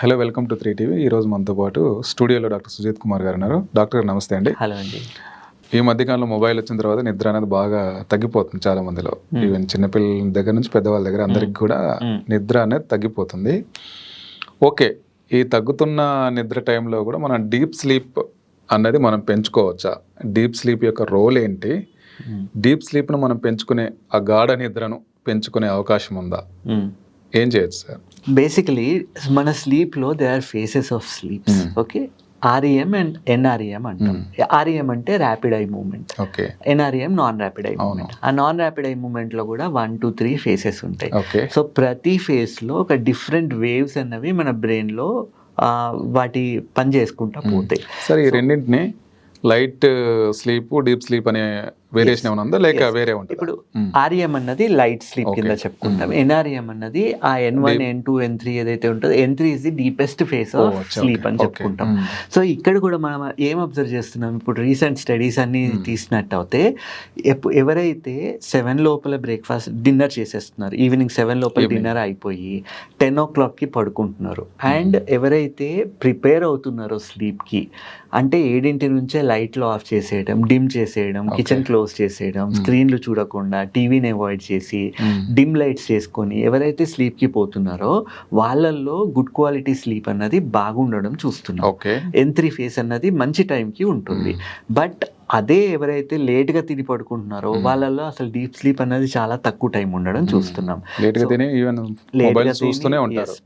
Hello welcome to three TV. ఈ రోజు మనతో పాటు స్టూడియోలో డాక్టర్ సుజిత్ కుమార్ గారు ఉన్నారు. డాక్టర్ గారు నమస్తే అండి. హలో అండి. ఈ మధ్యకాలంలో మొబైల్ వచ్చిన తర్వాత నిద్ర అనేది బాగా తగ్గిపోతుంది చాలా మందిలో. ఈవెన్ చిన్నపిల్లల దగ్గర నుంచి పెద్దవాళ్ళ దగ్గర అందరికి కూడా నిద్ర అనేది తగ్గిపోతుంది. ఓకే ఈ తగ్గుతున్న నిద్ర టైంలో కూడా మనం డీప్ స్లీప్ అన్నది మనం పెంచుకోవచ్చా? డీప్ స్లీప్ యొక్క రోల్ ఏంటి? డీప్ స్లీప్ను మనం పెంచుకునే ఆ గాఢ నిద్రను పెంచుకునే అవకాశం ఉందా? ఏం చేయొచ్చు సార్? బేసికలీ మన స్లీప్లో they are phases of sleeps okay REM and NREM అంటాం. ఆర్ఈఎం అంటే rapid eye movement okay NREM non rapid eye movement ఆ నాన్ ర్యాపిడ్ ఐ మూమెంట్లో కూడా వన్ టూ త్రీ ఫేసెస్ ఉంటాయి. సో ప్రతి ఫేస్లో ఒక డిఫరెంట్ వేవ్స్ అన్నవి మన బ్రెయిన్లో వాటి పని చేసుకుంటా పోతాయి. సరే ఈ రెండింటిని లైట్ స్లీప్ డీప్ స్లీప్ అనే వేరియేషన్ ఏమైనా ఉందా? లేక వేరే ఉంటుంది? ఇప్పుడు ఆర్ఈఎం అన్నది లైట్ స్లీప్ కింద చెప్పుకుంటాం. ఎన్ఆర్ఈఎం అన్నది ఆ N one N two N three ఏదైతే ఉంటుందో N three is the deepest phase of sleep అని చెప్పుకుంటాం. సో ఇక్కడ కూడా మనం ఏం అబ్జర్వ్ చేస్తున్నాం? ఇప్పుడు రీసెంట్ స్టడీస్ అన్ని తీసినట్టు అయితే ఎవరైతే సెవెన్ లోపల బ్రేక్ఫాస్ట్ డిన్నర్ చేసేస్తున్నారు ఈవినింగ్ సెవెన్ లోపల డిన్నర్ అయిపోయి టెన్ ఓ క్లాక్కి పడుకుంటున్నారు అండ్ ఎవరైతే ప్రిపేర్ అవుతున్నారో స్లీప్కి అంటే ఏడింటి నుంచే లైట్లు ఆఫ్ చేసేయడం డిమ్ చేసేయడం కిచెన్ క్లోజ్ చేసేయడం స్క్రీన్లు చూడకుండా టీవీని అవాయిడ్ చేసి డిమ్ లైట్స్ చేసుకొని ఎవరైతే స్లీప్కి పోతున్నారో వాళ్ళల్లో గుడ్ క్వాలిటీ స్లీప్ అన్నది బాగుండడం చూస్తున్నాం. ఓకే. ఎన్ త్రీ ఫేస్ అన్నది మంచి టైంకి ఉంటుంది. బట్ అదే ఎవరైతే లేట్గా తిని పడుకుంటున్నారో వాళ్ళల్లో అసలు డీప్ స్లీప్ అన్నది చాలా తక్కువ టైం ఉండడం చూస్తున్నాం.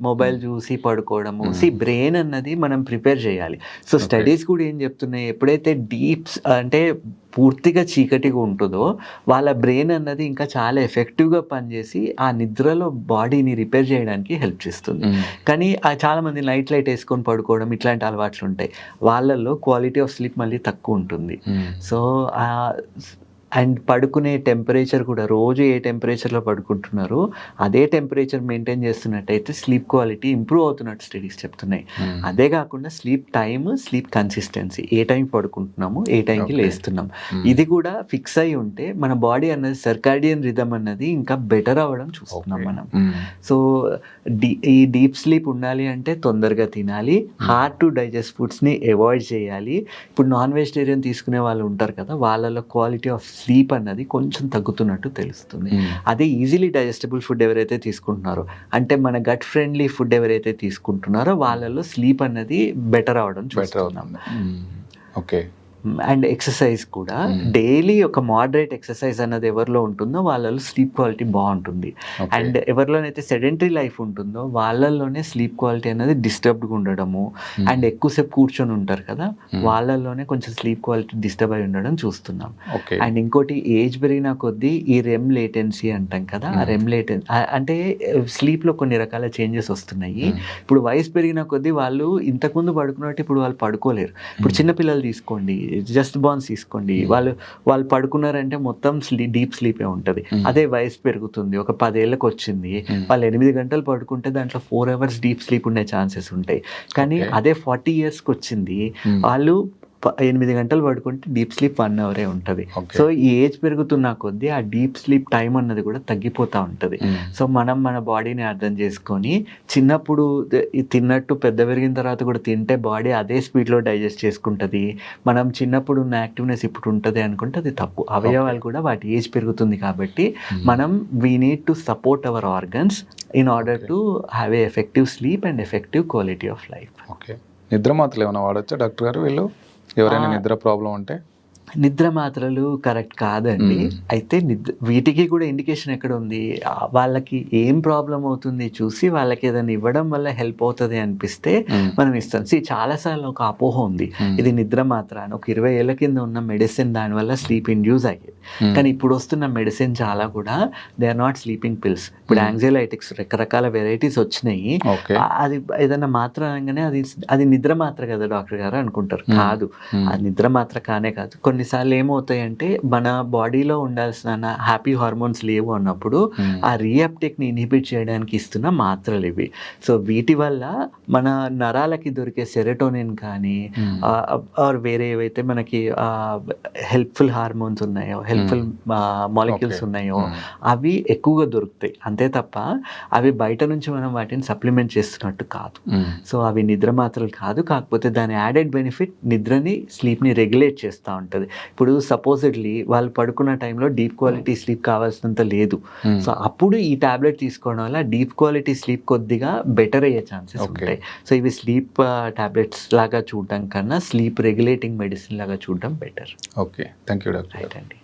మొబైల్ చూసి పడుకోవడము. సి బ్రెయిన్ అన్నది మనం ప్రిపేర్ చేయాలి. సో స్టడీస్ కూడా ఏం చెప్తున్నాయి? ఎప్పుడైతే డీప్స్ అంటే పూర్తిగా చీకటిగా ఉంటుందో వాళ్ళ బ్రెయిన్ అన్నది ఇంకా చాలా ఎఫెక్టివ్గా పనిచేసి ఆ నిద్రలో బాడీని రిపేర్ చేయడానికి హెల్ప్ చేస్తుంది. కానీ ఆ చాలా మంది నైట్ లైట్ వేసుకొని పడుకోవడం ఇట్లాంటి అలవాట్లు ఉంటాయి వాళ్ళల్లో క్వాలిటీ ఆఫ్ స్లీప్ మళ్ళీ తక్కువ ఉంటుంది. సో అండ్ పడుకునే టెంపరేచర్ కూడా రోజు ఏ టెంపరేచర్లో పడుకుంటున్నారో అదే టెంపరేచర్ మెయింటైన్ చేస్తున్నట్టయితే స్లీప్ క్వాలిటీ ఇంప్రూవ్ అవుతున్నట్టు స్టడీస్ చెప్తున్నాయి. అదే కాకుండా స్లీప్ టైమ్ స్లీప్ కన్సిస్టెన్సీ ఏ టైం పడుకుంటున్నాము ఏ టైంకి లేస్తున్నాం. ఇది కూడా ఫిక్స్ అయి ఉంటే మన బాడీ అన్నది సర్కాడియన్ రిథమ్ అన్నది ఇంకా బెటర్ అవ్వడం చూస్తున్నాం మనం. So D E deep sleep ఉండాలి అంటే తొందరగా తినాలి హార్డ్ టు డైజెస్ట్ ఫుడ్స్ని అవాయిడ్ చేయాలి. ఇప్పుడు నాన్ వెజిటేరియన్ తీసుకునే వాళ్ళు ఉంటారు కదా వాళ్ళలో క్వాలిటీ ఆఫ్ స్లీప్ అన్నది కొంచెం తగ్గుతున్నట్టు తెలుస్తుంది. అదే ఈజీలీ డైజెస్టబుల్ ఫుడ్ ఎవరైతే తీసుకుంటున్నారో అంటే మన గట్ ఫ్రెండ్లీ ఫుడ్ ఎవరైతే తీసుకుంటున్నారో వాళ్ళలో స్లీప్ అన్నది బెటర్ అవడం బెటర్ చూస్తున్నాం. ఓకే అండ్ ఎక్సర్సైజ్ కూడా డైలీ ఒక మోడరేట్ ఎక్సర్సైజ్ అన్నది ఎవరిలో ఉంటుందో వాళ్ళలో స్లీప్ క్వాలిటీ బాగుంటుంది. అండ్ ఎవరిలోనైతే సెడెంటరీ లైఫ్ ఉంటుందో వాళ్ళల్లోనే స్లీప్ క్వాలిటీ అనేది డిస్టర్బ్డ్గా ఉండడము. అండ్ ఎక్కువసేపు కూర్చొని ఉంటారు కదా వాళ్ళల్లోనే కొంచెం స్లీప్ క్వాలిటీ డిస్టర్బ్ అయి ఉండడం చూస్తున్నాం. అండ్ ఇంకోటి ఏజ్ పెరిగిన కొద్దీ ఈ రెమ్ లేటెన్సీ అంటాం కదా ఆ రెమ్ లేటెన్ అంటే స్లీప్లో కొన్ని రకాల చేంజెస్ వస్తున్నాయి. ఇప్పుడు వయసు పెరిగిన కొద్దీ వాళ్ళు ఇంతకుముందు పడుకున్నట్టు ఇప్పుడు వాళ్ళు పడుకోలేరు. ఇప్పుడు చిన్నపిల్లలు తీసుకోండి జస్ట్ బాన్స్ తీసుకోండి. వాళ్ళు వాళ్ళు పడుకున్నారంటే మొత్తం స్లీ డీప్ స్లీపే ఉంటుంది. అదే వయసు పెరుగుతుంది. ఒక పదేళ్ళకి వచ్చింది. వాళ్ళు ఎనిమిది గంటలు పడుకుంటే దాంట్లో ఫోర్ అవర్స్ డీప్ స్లీప్ ఉండే ఛాన్సెస్ ఉంటాయి. కానీ అదే ఫార్టీ ఇయర్స్కి వచ్చింది. వాళ్ళు ఎనిమిది గంటలు పడుకుంటే డీప్ స్లీప్ వన్ అవరే ఉంటుంది. సో ఈ ఏజ్ పెరుగుతున్న కొద్దీ ఆ డీప్ స్లీప్ టైం అన్నది కూడా తగ్గిపోతూ ఉంటుంది. సో మనం మన బాడీని అర్థం చేసుకొని చిన్నప్పుడు తిన్నట్టు పెద్ద పెరిగిన తర్వాత కూడా తింటే బాడీ అదే స్పీడ్లో డైజెస్ట్ చేసుకుంటుంది. మనం చిన్నప్పుడు ఉన్న యాక్టివ్నెస్ ఇప్పుడు ఉంటుంది అనుకుంటే అది తప్పు. అవయవాలు కూడా వాటి ఏజ్ పెరుగుతుంది కాబట్టి మనం we need to support our organs in order to have a effective sleep and effective quality of life okay. నిద్ర మాత్రలు ఏమైనా వాడచ్చా డాక్టర్ గారు వీళ్ళు? ఎవరైనా నిద్ర ప్రాబ్లం ఉంటే నిద్ర మాత్రలు కరెక్ట్ కాదండి. అయితే నిద్ర వీటికి కూడా ఇండికేషన్ ఎక్కడ ఉంది? వాళ్ళకి ఏం ప్రాబ్లం అవుతుంది చూసి వాళ్ళకి ఏదైనా ఇవ్వడం వల్ల హెల్ప్ అవుతుంది అనిపిస్తే. మనం ఇస్తాం. సి చాలాసార్లు ఒక అపోహ ఉంది. ఇది నిద్ర మాత్ర అని ఒక ఇరవై ఏళ్ళ కింద ఉన్న మెడిసిన్ దానివల్ల స్లీప్ ఇండ్యూస్ అయ్యేది. కానీ ఇప్పుడు వస్తున్న మెడిసిన్ చాలా కూడా they are not sleeping pills ఇప్పుడు యాంగ్జైలైటిక్స్ రకరకాల వెరైటీస్ వచ్చినాయి. అది ఏదైనా మాత్ర అనగానే అది అది నిద్ర మాత్ర కదా డాక్టర్ గారు అనుకుంటారు. కాదు. అది నిద్ర మాత్ర కానే కాదు. కొన్ని కొన్నిసార్లు ఏమవుతాయంటే మన బాడీలో ఉండాల్సిన హ్యాపీ హార్మోన్స్ లేవు అన్నప్పుడు. ఆ రీఅప్టేక్ని ఇన్హిబిట్ చేయడానికి ఇస్తున్న మాత్రలు ఇవి సో వీటి వల్ల మన నరాలకి దొరికే సెరటోనిన్ కానీ. ఆర్ వేరే ఏవైతే మనకి హెల్ప్ఫుల్ హార్మోన్స్ ఉన్నాయో హెల్ప్ఫుల్ మాలిక్యూల్స్. ఉన్నాయో. అవి ఎక్కువగా దొరుకుతాయి అంతే తప్ప అవి బయట నుంచి మనం వాటిని సప్లిమెంట్ చేస్తున్నట్టు కాదు. సో అవి నిద్ర మాత్రలు కాదు కాకపోతే దాని యాడెడ్ బెనిఫిట్ నిద్రని స్లీప్ని రెగ్యులేట్ చేస్తూ ఉంటుంది ఇప్పుడు సపోజిడ్లీ వాళ్ళు పడుకున్న టైంలో డీప్ క్వాలిటీ స్లీప్ కావాల్సినంత లేదు. Hmm. సో అప్పుడు ఈ టాబ్లెట్ తీసుకోవడం వల్ల డీప్ క్వాలిటీ స్లీప్ కొద్దిగా బెటర్ అయ్యే ఛాన్సెస్. ఉంటాయి. సో ఇవి స్లీప్ టాబ్లెట్స్ లాగా చూడడం కన్నా స్లీప్ రెగ్యులేటింగ్ మెడిసిన్ లాగా చూడడం better okay thank you doctor right అండి.